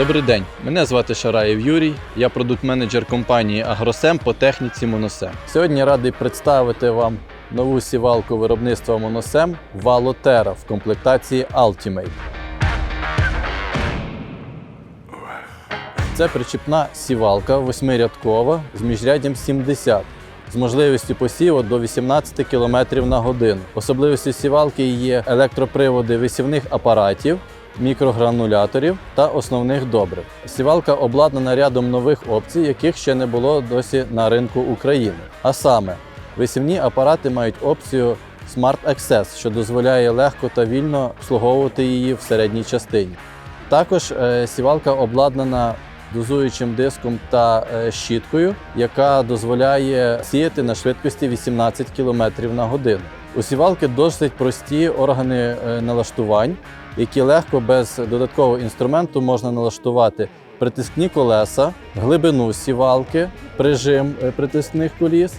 Добрий день, мене звати Шараєв Юрій. Я продукт-менеджер компанії Агросем по техніці Моносем. Сьогодні радий представити вам нову сівалку виробництва Моносем Валотера в комплектації Ultimate. Це причіпна сівалка восьмирядкова з міжряддям 70 з можливістю посіву до 18 км на годину. Особливістю сівалки є електроприводи висівних апаратів, мікрогрануляторів та основних добрив. Сівалка обладнана рядом нових опцій, яких ще не було досі на ринку України. А саме, висівні апарати мають опцію Smart Access, що дозволяє легко та вільно обслуговувати її в середній частині. Також е, сівалка обладнана дозуючим диском та е, щіткою, яка дозволяє сіяти на швидкості 18 км на годину. У сівалки досить прості органи е, налаштувань, які легко без додаткового інструменту можна налаштувати. Притискні колеса, глибину сівалки, прижим е, притискних коліс,